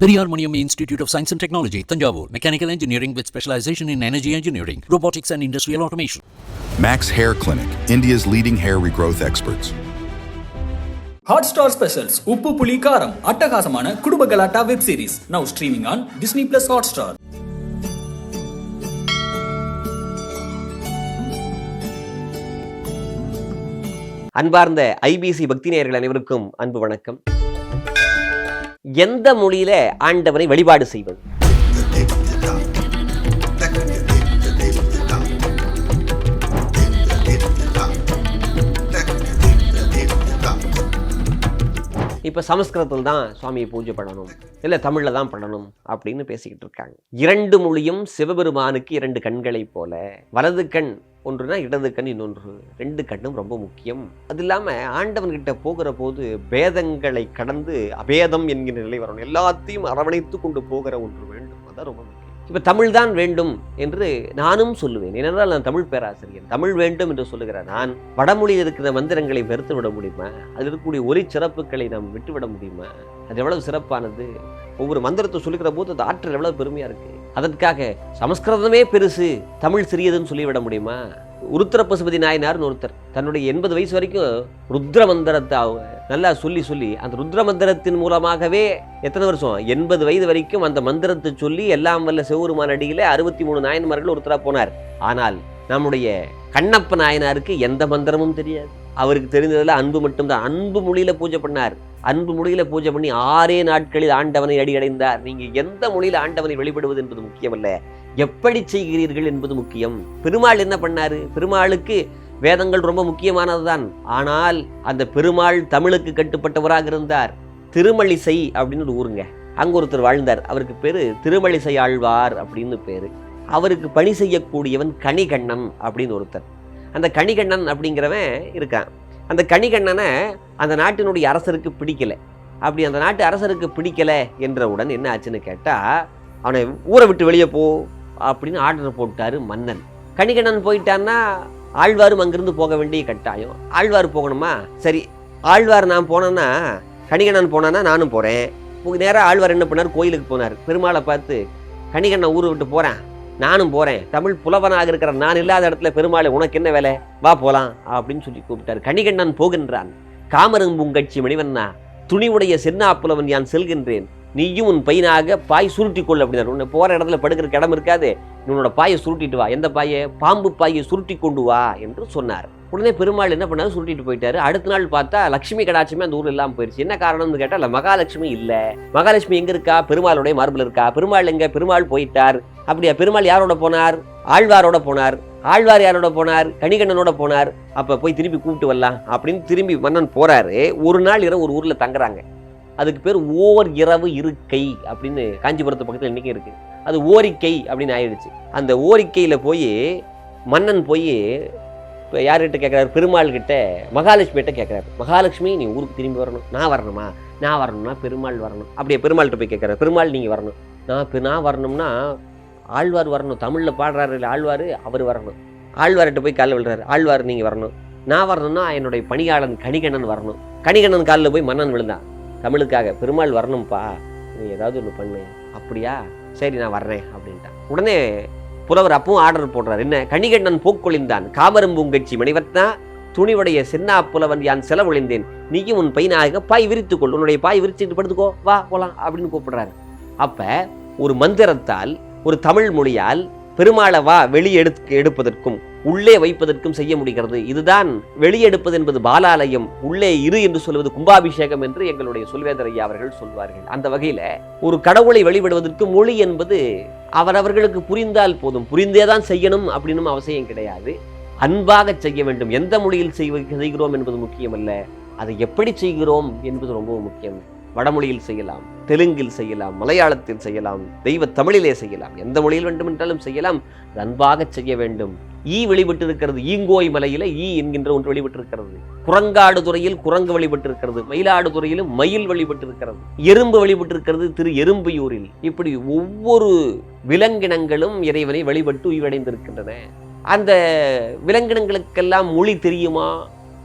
Periyar Maniam Institute of Science and Technology, Tanjavur. Mechanical engineering with specialization in energy engineering, robotics and industrial automation. Max Hair Clinic, India's leading hair regrowth experts. Hotstar specials உப்பு புளி காரம் அட்டகாசமான குடும்ப கலாட்டா web series now streaming on Disney plus Hotstar அன்பார்ந்த IBC பக்தி நேயர்கள் அனைவருக்கும் அன்பு வணக்கம் எந்த மொழியில ஆண்டவரை வழிபாடு செய்வது? இப்ப சமஸ்கிருதத்தில் தான் சுவாமியை பூஜை பண்ணணும். இல்ல தமிழ்ல தான் பண்ணணும் அப்படின்னு பேசிக்கிட்டு இருக்காங்க. இரண்டு மொழியும் சிவபெருமானுக்கு இரண்டு கண்களைப் போல. வலது கண் ஒன்றுனா இடது கண் இன்னொன்று. ரெண்டு கண்ணும் ரொம்ப முக்கியம். அது இல்லாமல் ஆண்டவன்கிட்ட போகிற போது பேதங்களை கடந்து அபேதம் என்கிற நிலை வரணும். எல்லாத்தையும் அரவணைத்து கொண்டு போகிற ஒன்று வேண்டும். அதான் ரொம்ப முக்கியம். இப்போ தமிழ் தான் வேண்டும் என்று நானும் சொல்லுவேன். ஏனென்றால் நான் தமிழ் பேராசிரியர் தமிழ் வேண்டும் என்று சொல்லுகிற நான் வடமொழியில் இருக்கிற மந்திரங்களை வெறுத்து விட முடியுமா? அதில் இருக்கக்கூடிய ஒலி சிறப்புகளை நாம் விட்டுவிட முடியுமா? அது எவ்வளவு சிறப்பானது? ஒவ்வொரு மந்திரத்தை சொல்லுகிற போது அது ஆற்றல் எவ்வளவு பெருமையாக இருக்குது அதற்காக சமஸ்கிருதமே பெருசு தமிழ் சிறியதுன்னு சொல்லிவிட முடியுமா? உருத்திர பசுபதி நாயனார்னு ஒருத்தர் தன்னுடைய எண்பது வயசு வரைக்கும் ருத்ர மந்திரத்தை அவங்க நல்லா சொல்லி சொல்லி அந்த ருத்ர மந்திரத்தின் மூலமாகவே எத்தனை வருஷம்? எண்பது வயது வரைக்கும் அந்த மந்திரத்தை சொல்லி எல்லாம் வல்ல சிவபெருமான் அடியில் அறுபத்தி மூணு நாயன்மார்கள் ஒருத்தராக போனார். ஆனால் நம்முடைய கண்ணப்ப நாயனாருக்கு எந்த மந்திரமும் தெரியாது. அவருக்கு தெரிந்ததில் அன்பு மட்டும்தான். அன்பு மொழியில் பூஜை பண்ணார். அன்பு மொழியில பூஜை பண்ணி ஆறே நாட்களில் ஆண்டவனை அடியடைந்தார். நீங்க எந்த மொழியில ஆண்டவனை வெளிப்படுவது என்பது முக்கியமல்ல. எப்படி செய்கிறீர்கள் என்பது முக்கியம். பெருமாள் என்ன பண்ணாரு? பெருமாளுக்கு வேதங்கள் ரொம்ப முக்கியமானதுதான். ஆனால் அந்த பெருமாள் தமிழுக்கு கட்டுப்பட்டவராக இருந்தார். திருமழிசை அப்படின்னு ஒரு ஊருங்க. அங்க ஒருத்தர் வாழ்ந்தார். அவருக்கு பேரு திருமலிசை ஆழ்வார் அப்படின்னு பேரு. அவருக்கு பணி செய்யக்கூடியவன் கணிகண்ணன் அப்படின்னு ஒருத்தர். அந்த கணிகண்ணன் அப்படிங்கிறவன் இருக்கான். அந்த கணிகண்ணனை அந்த நாட்டினுடைய அரசருக்கு பிடிக்கலை. அப்படி அந்த நாட்டு அரசருக்கு பிடிக்கல என்றவுடன் என்ன ஆச்சுன்னு கேட்டால் அவனை ஊரை விட்டு வெளியே போ அப்படின்னு ஆர்டர் போட்டார் மன்னன். கணிகண்ணன் போயிட்டான்னா ஆழ்வாரும் அங்கிருந்து போக வேண்டிய கட்டாயம். ஆழ்வார் போகணுமா? சரி ஆழ்வார் நான் போனேன்னா கணிகண்ணன் போனான்னா நானும் போகிறேன் நேராக ஆழ்வார் என்ன பண்ணார்? கோயிலுக்கு போனார். பெருமாளை பார்த்து கணிகண்ணன் ஊரை விட்டு போகிறேன் நானும் போகிறேன் தமிழ் புலவனாக இருக்கிற நான் இல்லாத இடத்துல பெருமாளை உனக்கு என்ன வேலை? வா போகலாம் அப்படின்னு சொல்லி கூப்பிட்டார். கணிகண்ணன் போகின்றான். காமரும்பூங்கட்சி மணிவண்ணா துணிவுடைய சென்னா புலவன் யான் செல்கின்றேன். நீயும் உன் பையனாக பாய் சுருட்டி கொள் அப்படின்னாரு. உன்னை போகிற இடத்துல படுக்கிற இடம் இருக்காது. உன்னோட பாயை சுருட்டிட்டு வா. எந்த பாயை? பாம்பு பாயை சுருட்டி கொண்டு வா என்று சொன்னார். உடனே பெருமாள் என்ன பண்ணாரு? சுருட்டிட்டு போயிட்டாரு. அடுத்த நாள் பார்த்தா லட்சுமி கடாட்சமே அந்த ஊர்ல இல்லாம போயிருச்சு. என்ன காரணம்னு கேட்டால் மகாலட்சுமி இல்லை. மகாலட்சுமி எங்க இருக்கா? பெருமாளுடைய மார்பில் இருக்கா? பெருமாள் எங்க? பெருமாள் போயிட்டார். அப்படியா பெருமாள் யாரோட போனார்? ஆழ்வாரோட போனார். ஆழ்வார் யாரோட போனார்? கணிகண்ணனோட போனார். அப்ப போய் திரும்பி கூப்பிட்டு வரலாம். அப்படின்னு திரும்பி மன்னன் போறாரு. ஒரு நாள் இரவு ஒரு ஊர்ல தங்குறாங்க. அதுக்கு பேர் ஓர் இரவு இருக்கை அப்படின்னு காஞ்சிபுரத்து பக்கத்தில் இன்னைக்கு இருக்கு. அது ஓரிக்கை அப்படின்னு ஆயிடுச்சு. அந்த ஓரிக்கையில போய் மன்னன் போய் இப்போ யார்கிட்ட கேட்குறாரு பெருமாள் கிட்ட மகாலட்சுமிகிட்ட கேட்குறாரு மகாலட்சுமி நீ ஊருக்கு திரும்பி வரணும். நான் வரணுமா? நான் வரணும்னா பெருமாள் வரணும். அப்படியே பெருமாள்கிட்ட போய் கேட்குறாரு பெருமாள் நீங்கள் வரணும். நான் இப்போ நான் வரணும்னா ஆழ்வார் வரணும். தமிழில் பாடுறாரு இல்லை ஆழ்வார் அவர் வரணும். ஆழ்வார்கிட்ட போய் காலில் விழுறாரு. ஆழ்வார் நீங்கள் வரணும். நான் வரணும்னா என்னுடைய பணியாளன் கணிகண்ணன் வரணும். கணிகண்ணன் காலில் போய் மன்னன் விழுந்தான் தமிழுக்காக பெருமாள் வரணும்ப்பா. நீ ஏதாவது ஒன்று பண்ணு. அப்படியா? சரி நான் வர்றேன் அப்படின்ட்டான் உடனே புலவர் அப்பவும் ஆர்டர் போடுறார். என்ன? கணிகண்ணன் போக்கொழிந்தான். காமரும்பூங்கட்சி மணிவர்த்தா துணிவுடைய சின்னா புலவன் யான் செலவழிந்தேன். நீயும் உன் பையனாக பாய் விரித்துக்கொள் உன்னுடைய பாய் விரிச்சுட்டு படுத்துக்கோ. வா போலாம் அப்படின்னு கூப்பிடுறாரு. அப்ப ஒரு மந்திரத்தால் ஒரு தமிழ் மொழியால் பெருமாளை வா வெளியெடுத்து எடுப்பதற்கும் உள்ளே வைப்பதற்கும் செய்ய முடிகிறது. இதுதான் வெளியெடுப்பது என்பது பாலாலயம் உள்ளே இரு என்று சொல்வது கும்பாபிஷேகம் என்று எங்களுடைய சொல்வேந்தர் ஐயா அவர்கள் சொல்வார்கள். அந்த வகையில ஒரு கடவுளை வழிபடுவதற்கு மொழி என்பது அவரவர்களுக்கு புரிந்தால் போதும். புரிந்தேதான் செய்யணும் அப்படின்னும் அவசியம் கிடையாது. அன்பாக செய்ய வேண்டும். எந்த மொழியில் செய்வ செய்கிறோம் என்பது முக்கியமல்ல. அதை எப்படி செய்கிறோம் என்பது ரொம்பவும் முக்கியம். வடமொழியில் செய்யலாம் தெலுங்கில் செய்யலாம் மலையாளத்தில் செய்யலாம் தெய்வ தமிழிலே செய்யலாம். எந்த மொழியில் வேண்டுமென்றாலும் செய்யலாம். அன்பாக செய்ய வேண்டும். ஈ வெளிப்பட்டிருக்கிறது ஈங்கோய் மலையில ஈ என்கின்ற ஒன்று வெளிப்பட்டிருக்கிறது குரங்காடு துறையில் குரங்கு வெளிப்பட்டிருக்கிறது மயிலாடு துறையிலும் மயில் வெளிப்பட்டிருக்கிறது எறும்பு வெளிப்பட்டிருக்கிறது திரு எறும்பையூரில். இப்படி ஒவ்வொரு விலங்கினங்களும் இறைவனை வழிபட்டு உயிரடைந்திருக்கின்றன அந்த விலங்கினங்களுக்கெல்லாம் மொழி தெரியுமா?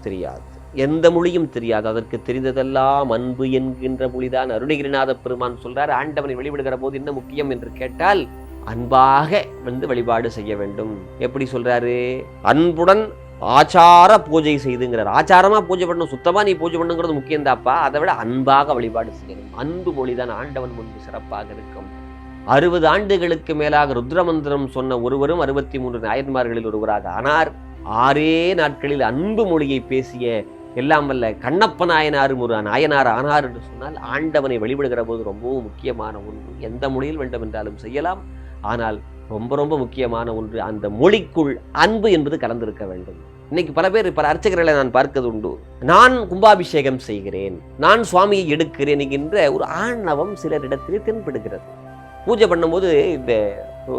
தெரியாது. எந்த மொழியும் தெரியாது. அதற்கு தெரிந்ததெல்லாம் அன்பு என்கின்ற மொழிதான். அருணகிரிநாத பெருமான் சொல்றார் ஆண்டவனை வெளிவிடுகிற போது என்ன முக்கியம்? என்று கேட்டால் அன்பாக வந்து வழிபாடு செய்ய வேண்டும். எப்படி சொல்றாரு? அன்புடன் ஆச்சார பூஜை செய்துங்கிறார். ஆச்சாரமா பூஜை பண்ணணும் சுத்தமா நீ பூஜை பண்ணுங்கிறது முக்கியம் தாப்பா அதை விட அன்பாக வழிபாடு செய்யணும். அன்பு மொழிதான் ஆண்டவன் முன்பு சிறப்பாக இருக்கும். அறுபது ஆண்டுகளுக்கு மேலாக ருத்ரமந்திரம் சொன்ன ஒருவரும் அறுபத்தி மூன்று நாயன்மார்களில் ஒருவராக ஆனார். ஆறே நாட்களில் அன்பு மொழியை பேசிய எல்லாம் வல்ல கண்ணப்ப நாயனார் ஒரு நாயனார் ஆனார் என்று சொன்னால் ஆண்டவனை வழிபடுகிற போது ரொம்பவும் முக்கியமான ஒன்று. எந்த மொழியில் வேண்டும் என்றாலும் செய்யலாம். ஆனால் ரொம்ப ரொம்ப முக்கியமான ஒன்று அந்த மொழிக்குள் அன்பு என்பது கலந்திருக்க வேண்டும். இன்னைக்கு பல பேர் பல அர்ச்சகர்களை நான் பார்க்கிறது உண்டு. நான் கும்பாபிஷேகம் செய்கிறேன். நான் சுவாமியை எடுக்கிறேன் என்கின்ற ஒரு ஆணவம் சிலரிடத்திலே தென்படுகிறது. பூஜை பண்ணும்போது இந்த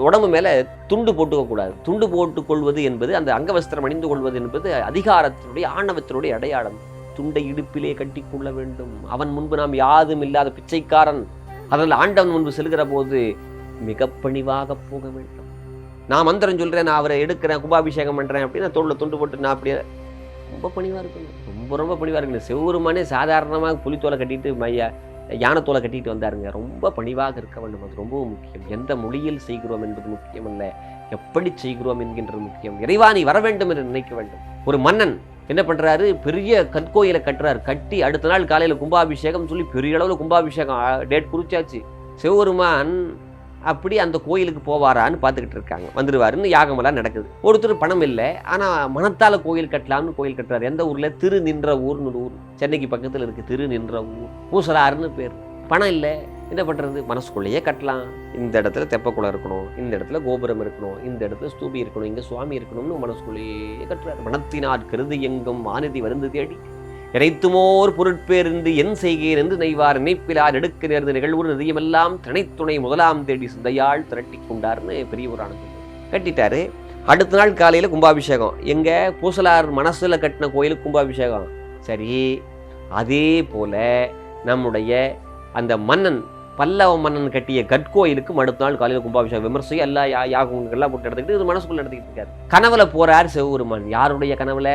உடம்பு மேலே துண்டு போட்டுக்கக்கூடாது துண்டு போட்டுக்கொள்வது என்பது அந்த அங்கவஸ்திரம் அணிந்து கொள்வது என்பது அதிகாரத்தினுடைய ஆணவத்தினுடைய அடையாளம். துண்டை இடுப்பிலே கட்டி கொள்ள வேண்டும். அவன் முன்பு நாம் யாதும் இல்லாத பிச்சைக்காரன். அதனால் ஆண்டவன் முன்பு செல்கிற போது மிக பணிவாக போக வேண்டும். நான் மந்திரம் சொல்கிறேன் நான் அவரை எடுக்கிறேன் கும்பாபிஷேகம் அப்படின்னு அப்படின்னா தோளில் துண்டு போட்டு நான் அப்படியே ரொம்ப பணிவாக இருக்கணும். ரொம்ப ரொம்ப பணிவாக இருக்கணும். செவ்வொருமானே சாதாரணமாக புலித்தோலை கட்டிட்டு மையா யானத்தோலை கட்டிட்டு வந்தாருங்க. ரொம்ப பணிவாக இருக்க வேண்டும். அது ரொம்பவும் முக்கியம். எந்த மொழியில் செய்கிறோம் என்பது முக்கியம் அல்ல எப்படி செய்கிறோம் என்கின்றது முக்கியம். இறைவா நீ வர வேண்டும் என்று நினைக்க வேண்டும். ஒரு மன்னன் என்ன பண்றாரு? பெரிய கற்கோயிலை கட்டுறாரு. கட்டி அடுத்த நாள் காலையில் கும்பாபிஷேகம் சொல்லி பெரிய அளவில் கும்பாபிஷேகம் டேட் குறிச்சாச்சு. சிவபெருமான் அப்படி அந்த கோயிலுக்கு போவாரான்னு பார்த்துக்கிட்டு இருக்காங்க. வந்துடுவாருன்னு யாகமெல்லாம் நடக்குது. ஒருத்தர் பணம் இல்லை. ஆனால் மனத்தால் கோயில் கட்டலாம்னு கோயில் கட்டுறாரு. எந்த ஊரில்? திரு நின்ற ஊர்னு ஒரு ஊர். சென்னைக்கு பக்கத்தில் இருக்குது திரு நின்ற ஊர். பூசலாருன்னு பேர். பணம் இல்லை. என்ன பண்ணுறது மனசுக்குள்ளேயே கட்டலாம். இந்த இடத்துல தெப்பக்குளம் இருக்கணும். இந்த இடத்துல கோபுரம் இருக்கணும். இந்த இடத்துல ஸ்தூபி இருக்கணும். இங்கே சுவாமி இருக்கணும்னு மனசுக்குள்ளேயே கட்டுறாரு. மனத்தினார் கருது எங்கும் வானதி வருந்து தேடி. இறைத்துமோர் பொருட்பேருந்து என் செய்கிறேன் என்று நெய்வார் நினைப்பிலார் எடுக்க நேர்ந்த நிகழ்வு நிதியமெல்லாம் திணைத்துணை முதலாம் தேடி சிந்தையாள் திரட்டி கொண்டார்னு பெரிய புராணம் கட்டிட்டாரு. அடுத்த நாள் காலையில் கும்பாபிஷேகம். எங்க பூசலார் மனசுல கட்டின கோயிலுக்கு கும்பாபிஷேகம். சரி அதே போல நம்முடைய அந்த மன்னன் பல்லவ மன்னன் கட்டிய கட்கோயிலுக்கு அடுத்த நாள் காலையில் கும்பாபிஷேகம். விமர்சையும் எல்லா யா யாகம் எல்லாம் போட்டு எடுத்துக்கிட்டு இது மனசுக்குள்ள எடுத்துக்கிட்டு இருக்காரு. கனவுல போறார் சிவபெருமான் யாருடைய கனவுல?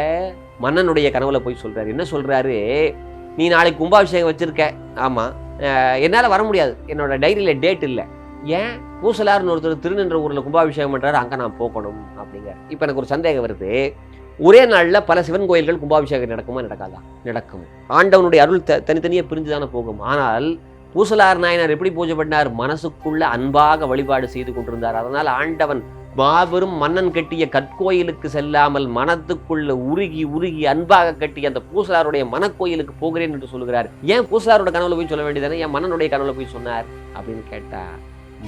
மன்னனுடைய கனவுல போய் சொல்றாரு. என்ன சொல்றாரு? நீ நாளைக்கு கும்பாபிஷேகம் வச்சிருக்க. ஆமா. என்னால் வர முடியாது. என்னோட டைரியில டேட் இல்லை. ஏன்? பூசலார்னு ஒருத்தர் திருநின்ற ஊர்ல கும்பாபிஷேகம் பண்றாரு. அங்க நான் போகணும் அப்படிங்க இப்ப எனக்கு ஒரு சந்தேகம் வருது. ஒரே நாளில் பல சிவன் கோயில்கள் கும்பாபிஷேகம் நடக்குமா நடக்காதா? நடக்கும். ஆண்டவனுடைய அருள் த- பிரிஞ்சு பிரிஞ்சுதானே போகும். ஆனால் பூசலார் நாயனார் எப்படி பூஜை பண்ணார்? மனசுக்குள்ள அன்பாக வழிபாடு செய்து கொண்டிருந்தார். அதனால் ஆண்டவன் மாபெரும் மன்னன் கட்டிய கற்கோயிலுக்கு செல்லாமல் மனத்துக்குள்ள உருகி உருகி அன்பாக கட்டி அந்த பூசலாருடைய மனக்கோயிலுக்கு போகிறேன் என்று சொல்கிறார் ஏன் பூசலாரோட கனவுல போய் சொல்ல வேண்டியதானே என் மன்னனுடைய கனவுல போய் சொன்னார்? அப்படின்னு கேட்டா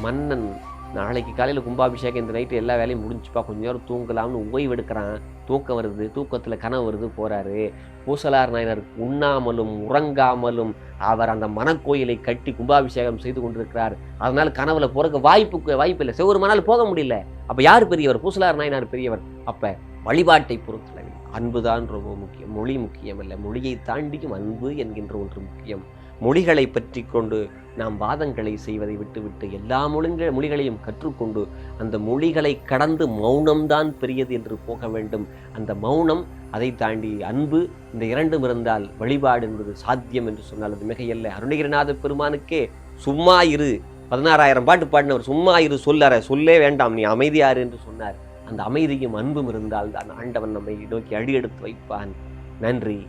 மன்னன் நாளைக்கு காலையில் கும்பாபிஷேகம் இந்த நைட்டு எல்லா வேலையும் முடிஞ்சுப்பா. கொஞ்ச நேரம் தூங்கலாம்னு ஓய்வு எடுக்கிறான். தூக்கம் வருது தூக்கத்தில் கனவு வருது போகிறாரு பூசலார் நாயனர் உண்ணாமலும் உறங்காமலும் அவர் அந்த மனக்கோயிலை கட்டி கும்பாபிஷேகம் செய்து கொண்டிருக்கிறார். அதனால் கனவுல போறதுக்கு வாய்ப்புக்கு வாய்ப்பு இல்லை. சிவருமானால் போக முடியல. அப்போ யார் பெரியவர்? பூசலார் நாயனார் பெரியவர். அப்போ வழிபாட்டை பொறுத்தளவில் அன்புதான் ரொம்ப முக்கியம். மொழி முக்கியம் இல்லை மொழியை தாண்டியும் அன்பு என்கின்ற ஒன்று முக்கியம். மொழிகளை பற்றி கொண்டு நாம் வாதங்களை செய்வதை விட்டுவிட்டு எல்லா மொழிகள் மொழிகளையும் கற்றுக்கொண்டு அந்த மொழிகளை கடந்து மௌனம்தான் பெரியது என்று போக வேண்டும். அந்த மௌனம் அதை தாண்டி அன்பு இந்த இரண்டும் இருந்தால் வழிபாடு என்பது சாத்தியம் என்று சொன்னால் அது மிகையல்ல. அருணகிரிநாத பெருமானுக்கே சும்மா இரு பதினாறாயிரம் பாட்டு பாடினவர் சும்மா இரு சொல்லற சொல்லே வேண்டாம் நீ அமைதியாரு என்று சொன்னார். அந்த அமைதியும் அன்பும் இருந்தால் தான் ஆண்டவன் நம்மை நோக்கி அடியெடுத்து வைப்பான். நன்றி.